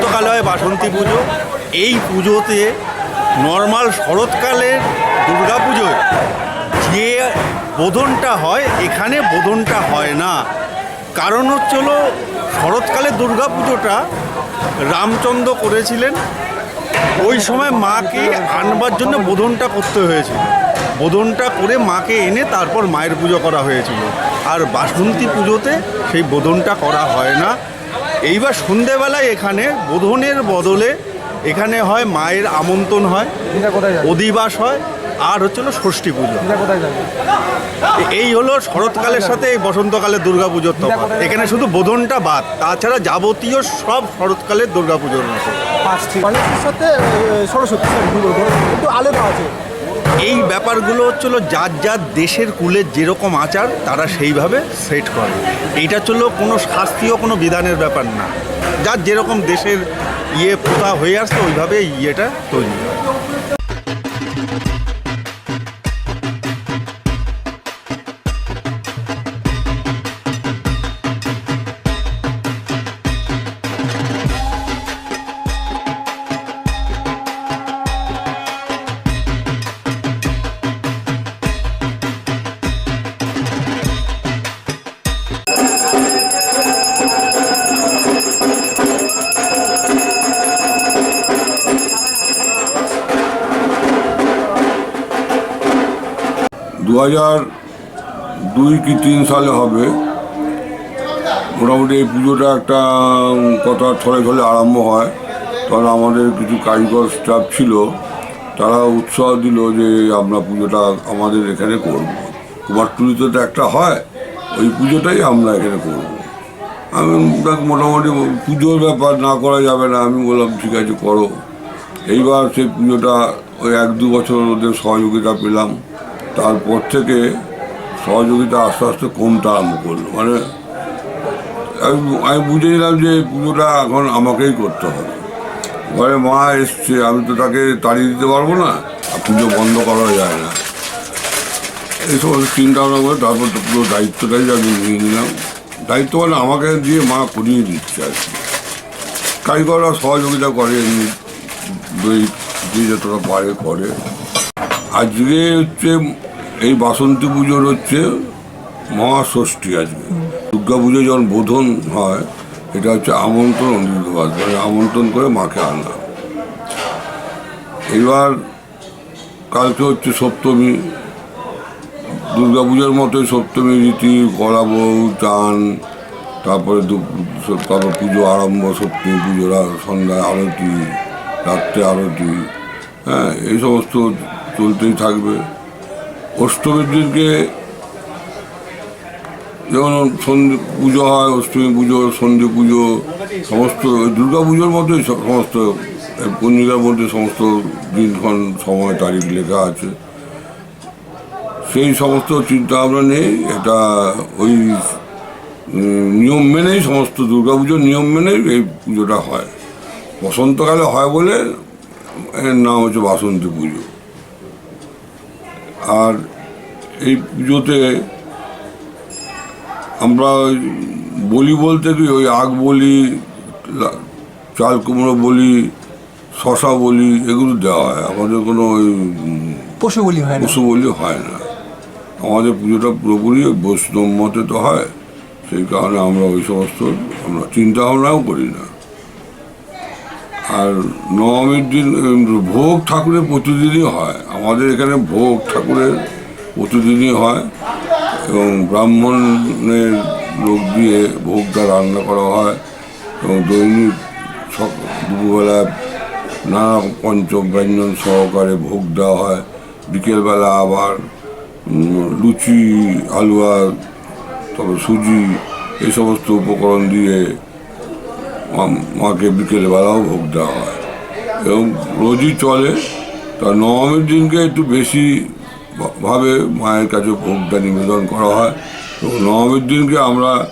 হয় বাসন্তী পুজো। এই পুজোতে নর্মাল শরৎকালের দুর্গা পুজোয় যে বোধনটা হয়, এখানে বোধনটা হয় না। কারণ হচ্ছে হলো শরৎকালের দুর্গা পুজোটা রামচন্দ্র করেছিলেন। ওই সময় মাকে আনবার জন্য বোধনটা করতে হয়েছিল। বোধনটা করে মাকে এনে তারপর মায়ের পুজো করা হয়েছিল। আর বাসন্তী পুজোতে সেই বোধনটা করা হয় না। এইবার সন্ধেবেলায় এখানে বোধনের বদলে এখানে হয় মায়ের আমন্ত্রণ হয় অধিবাস হয় আর হচ্ছে হলো ষষ্ঠী পুজো। এই হলো শরৎকালের সাথে এই বসন্তকালের দুর্গা পুজোর তফাৎ। এখানে শুধু বোধনটা বাদ তাছাড়া যাবতীয় সব শরৎকালের দুর্গা পুজোর মতো সাথে সরস্বতী। একটু আলাদা আছে। এই ব্যাপারগুলো হচ্ছিল যার যার দেশের কুলের যেরকম আচার, তারা সেইভাবে সেট করে। এইটা ছিল কোনো শাস্তিও কোনো বিধানের ব্যাপার না। যার যেরকম দেশের ইয়ে প্রথা হয়ে আসছে ওইভাবে ইয়েটা তৈরি হয়। দু হাজার দুই কি তিন সালে হবে। মোটামুটি এই পুজোটা একটা কথা থলে থলে আরম্ভ হয়। তখন আমাদের কিছু কারিগর স্টাফ ছিল, তারা উৎসাহ দিল যে আমরা পুজোটা আমাদের এখানে করব। কুমারটুলিতে তো একটা হয়, ওই পুজোটাই আমরা এখানে করব। আমি মোটামুটি পুজোর ব্যাপার না করা যাবে না, আমি বললাম, ঠিক আছে, করো। এইবার সেই পুজোটা ওই এক দু বছর ওদের সহযোগিতা পেলাম। তারপর থেকে সহযোগিতা আস্তে আস্তে কমতে আরম্ভ করল। মানে আমি আমি বুঝে নিলাম যে পুজোটা এখন আমাকেই করতে হবে। ঘরে মা এসছে, আমি তো তাকে তাড়িয়ে দিতে পারব না পুজো বন্ধ করা যায় না। এই সমস্ত চিন্তা ভাবনা করে তারপর তো পুরো দায়িত্বটাই আমি নিয়ে নিলাম। দায়িত্ব মানে আমাকে দিয়ে মা করিয়ে দিচ্ছে আর কি। কারিগররা সহযোগিতা করে এমনি যতটা পারে করে। আজকে হচ্ছে এই বাসন্তী পুজোর হচ্ছে মহাষষ্ঠী আজকে। দুর্গা পুজো যখন বোধন হয়, এটা হচ্ছে আমন্ত্রণ অনির্বাদ মানে আমন্ত্রণ করে মাকে আনা। এবার কালকে হচ্ছে সপ্তমী। দুর্গা পুজোর মতোই সপ্তমী রীতি গড়া বউ, চান, তারপরে তারপর পুজো আরম্ভ, সপ্তমী পুজোর সন্ধ্যায় আরতি, রাত্রে আরতি হ্যাঁ এই সমস্ত চলতেই থাকবে। অষ্টমীর দিনকে যেমন সন্ধে পুজো হয়, অষ্টমী পুজো, সন্ধে পুজো, সমস্ত দুর্গা পুজোর মতোই সমস্ত পঞ্জিকার মধ্যে সমস্ত দিনক্ষণ সময় তারিখ লেখা আছে। সেই সমস্ত চিন্তা ভাবনা নেই এটা ওই নিয়ম মেনেই সমস্ত দুর্গা পুজোর নিয়ম মেনেই এই পুজোটা হয়। বসন্তকালে হয় বলে, এর নাম হচ্ছে বাসন্তী পুজো। আর এই পুজোতে আমরা ওই বলি বলতে কি ওই আগ বলি চাল কুমড়ো বলি শশা বলি এগুলো দেওয়া হয়। আমাদের কোনো ওই পশু বলি হয় পশু বলি হয় না। আমাদের পুজোটা পুরোপুরি বৈষ্ণব মতে তো হয়। সেই কারণে আমরা ওই সমস্ত আমরা চিন্তা ভাবনাও করি না। আর নবমীর দিন ভোগ ঠাকুরের প্রতিদিনই হয়। আমাদের এখানে ভোগ ঠাকুরের প্রতিদিনই হয় এবং ব্রাহ্মণের লোক দিয়ে ভোগটা রান্না করা হয় এবং দৈনিক দুপুরবেলা নানা পঞ্চম ব্যঞ্জন সহকারে ভোগ দেওয়া হয়। বিকেলবেলা আবার লুচি, হালুয়া তারপর সুজি এই সমস্ত উপকরণ দিয়ে মাকে বিকেলবেলাও ভোগ দেওয়া হয়। এবং রোজই চলে। তা নবমীর দিনকে একটু বেশি ভাবে মায়ের কাছে ভোগটা নিবেদন করা হয়। এবং নবমীর দিনকে আমরা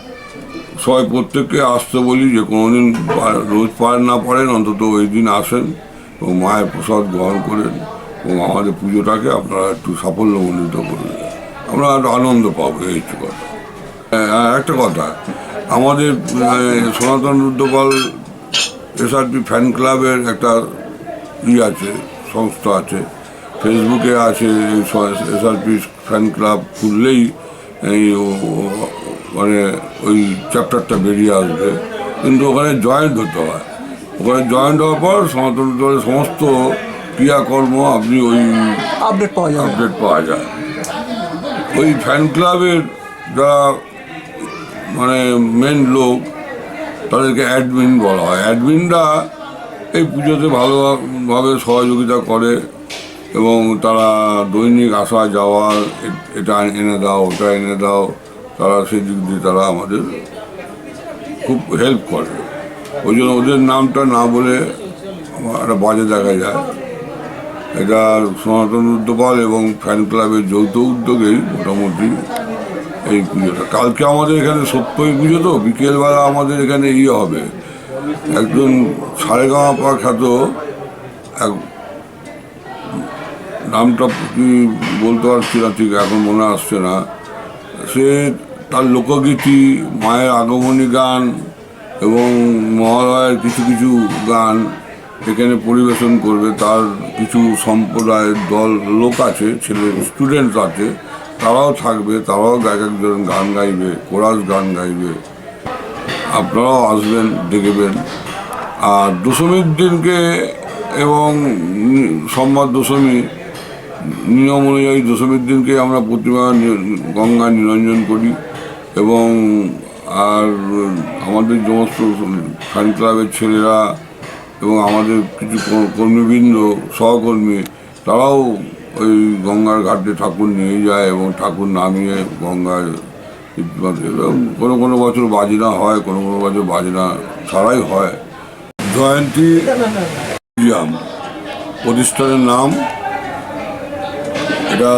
সবাই প্রত্যেককে আসতে বলি যে কোনো দিন রোজ পার না পারেন অন্তত ওই দিন আসেন এবং মায়ের প্রসাদ গ্রহণ করেন এবং আমাদের পুজোটাকে আপনারা একটু সাফল্য সাফল্যমণ্ডিত করবেন আমরা আনন্দ পাবো এই কথা। হ্যাঁ, একটা কথা আমাদের সনাতন রুদ্রপাল এসআরপি ফ্যান ক্লাবের একটা ই আছে সংস্থা আছে। ফেসবুকে আছে এসআরপি ফ্যান ক্লাব খুললেই এই মানে ওই চ্যাপ্টারটা বেরিয়ে আসবে। কিন্তু ওখানে জয়েন্ট হতে হয়। ওখানে জয়েন্ট হওয়ার পর সনাতন দলের সমস্ত ক্রিয়াকর্ম আপনি ওই আপডেট পাওয়া যায় আপডেট পাওয়া যায়। ওই ফ্যান ক্লাবের যারা মানে মেন লোক তাদেরকে অ্যাডমিন বলা হয়। অ্যাডমিনরা এই পুজোতে ভালোভাবে সহযোগিতা করে এবং তারা দৈনিক আসা যাওয়া এটা এনে দাও, ওটা এনে দাও, তারা সেই দিক দিয়ে তারা আমাদের খুব হেল্প করে। ওই জন্য ওদের নামটা না বলে একটা বাজে দেখা যায়। এটা সনাতন উদ্যোপাল এবং ফ্যান ক্লাবের যৌথ উদ্যোগেই মোটামুটি এই পুজোটা। কালকে আমাদের এখানে সত্যই পুজো তো, বিকেলবেলা আমাদের এখানে ইয়ে হবে। একজন সারেগামা পা খ্যাত এক নামটা কি বলতে পারছি না ঠিক, এখন মনে আসছে না। সে তার লোকগীতি, মায়ের আগমনী গান এবং মহালয়ের কিছু কিছু গান এখানে পরিবেশন করবে। তার কিছু সম্প্রদায়ের দল, লোক আছে, ছেলে স্টুডেন্টস আছে। তারাও থাকবে, তারাও এক একজন গান গাইবে, কোরাস গান গাইবে। আপনারাও আসবেন, দেখবেন। আর দশমীর দিনকে এবং সোমবার দশমী, নিয়ম অনুযায়ী দশমীর দিনকে আমরা প্রতিমা গঙ্গা নিরঞ্জন করি এবং আর আমাদের সমস্ত ফ্যান ক্লাবের ছেলেরা এবং আমাদের কিছু কর- কর্মীবৃন্দ সহকর্মী, তারাও ওই গঙ্গার ঘাটে ঠাকুর নিয়ে যায় এবং ঠাকুর নামিয়ে গঙ্গায় কোনো কোনো বছর বাজনা হয়, কোনো কোনো বছর বাজনা ছাড়াই হয়। জয়ন্তী প্রতিষ্ঠানের নাম। এটা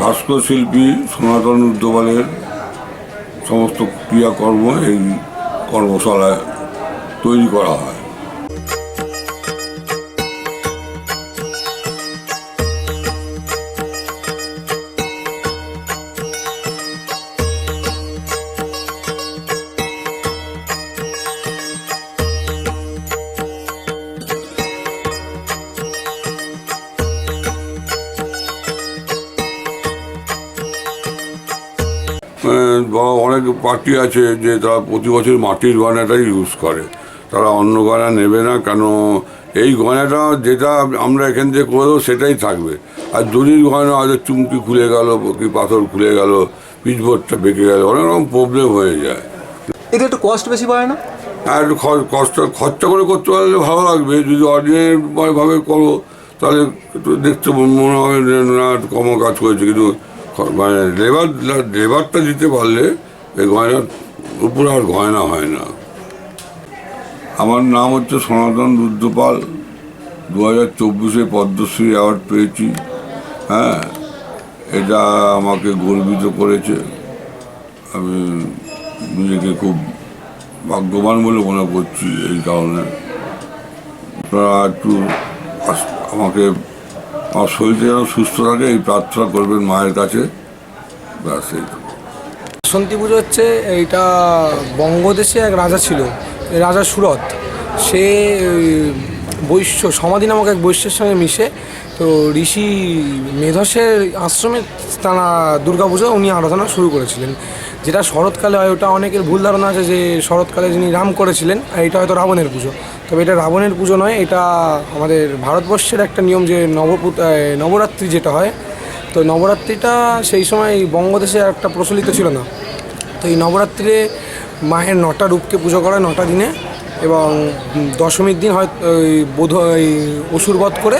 ভাস্কর শিল্পী সনাতন উদ্যোপালের সমস্ত ক্রিয়াকর্ম এই কর্মশালায় তৈরি করা হয়। অনেক পার্টি আছে যে তারা প্রতি বছর মাটির গয়নাটাই ইউজ করে। তারা অন্য গয়না নেবে না কেন এই গয়নাটা যেটা আমরা এখান থেকে করে দেবো সেটাই থাকবে। আর দড়ির গয়না হয়তো চুমকি খুলে গেল কি পাথর খুলে গেল পিচবোর্ডটা বেঁকে গেল অনেক রকম প্রবলেম হয়ে যায়। এটা একটু কস্ট বেশি পায় না? আর কষ্ট খরচা করে করতে পারলে ভালো লাগবে যদি অর্ডিনারি ভাবে করো তাহলে একটু দেখতে মনে হবে না একটু কম কাজ করেছে কিন্তু মানে লেবার লেবারটা দিতে পারলে এই গয়নার উপরে আর গয়না হয় না। আমার নাম হচ্ছে সনাতন রুদ্রপাল দু হাজার চব্বিশে পদ্মশ্রী অ্যাওয়ার্ড পেয়েছি হ্যাঁ? এটা আমাকে গর্বিত করেছে। আমি নিজেকে খুব ভাগ্যবান বলে মনে করছি এই কারণে। আপনারা একটু আমাকে আমার শরীরটা যেন সুস্থ থাকে, এই প্রার্থনা করবেন মায়ের কাছে। ব্যাস এইটুকু বাসন্তী পুজো হচ্ছে, এইটা বঙ্গদেশে এক রাজা ছিল, রাজা সুরত। সে বৈশ্য, সমাধি নামক এক বৈশ্যের সঙ্গে মিশে, তো ঋষি মেধসের আশ্রমে তারা দুর্গাপুজো উনি আরাধনা শুরু করেছিলেন। যেটা শরৎকালে হয়, ওটা অনেকের ভুল ধারণা আছে যে শরৎকালে যিনি রাম করেছিলেন, আর এটা হয়তো রাবণের পুজো। তবে এটা রাবণের পুজো নয়, এটা আমাদের ভারতবর্ষের একটা নিয়ম যে নবপুত নবরাত্রি যেটা হয়, তো নবরাত্রিটা সেই সময় বঙ্গদেশে একটা প্রচলিত ছিল না। তো এই নবরাত্রিরে মায়ের নটা রূপকে পুজো করা নটা দিনে এবং দশমীর দিন হয়, ওই বোধ, ওই অসুরবধ করে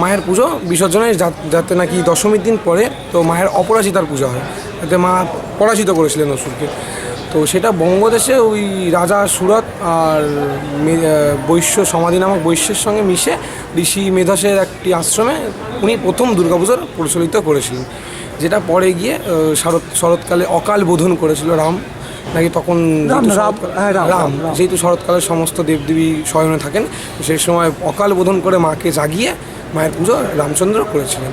মায়ের পুজো বিসর্জনে যাতে নাকি দশমীর দিন পরে তো মায়ের অপরাজিতার পুজো হয়। যাতে মা পরাজিত করেছিলেন অসুরকে। তো সেটা বঙ্গদেশে ওই রাজা সুরত আর বৈশ্য সমাধি নামক বৈশ্যের সঙ্গে মিশে ঋষি মেধাসের একটি আশ্রমে উনি প্রথম দুর্গাপুজোর প্রচলিত করেছিলেন। যেটা পরে গিয়ে শরৎ শরৎকালে অকাল বোধন করেছিল রাম। নাকি তখন রাম, যেহেতু রাম, হ্যাঁ, রাম। যেহেতু শরৎকালে সমস্ত দেবদেবী শয়নে থাকেন সেই সময় অকাল বোধন করে মাকে জাগিয়ে মায়ের পুজো রামচন্দ্র করেছিলেন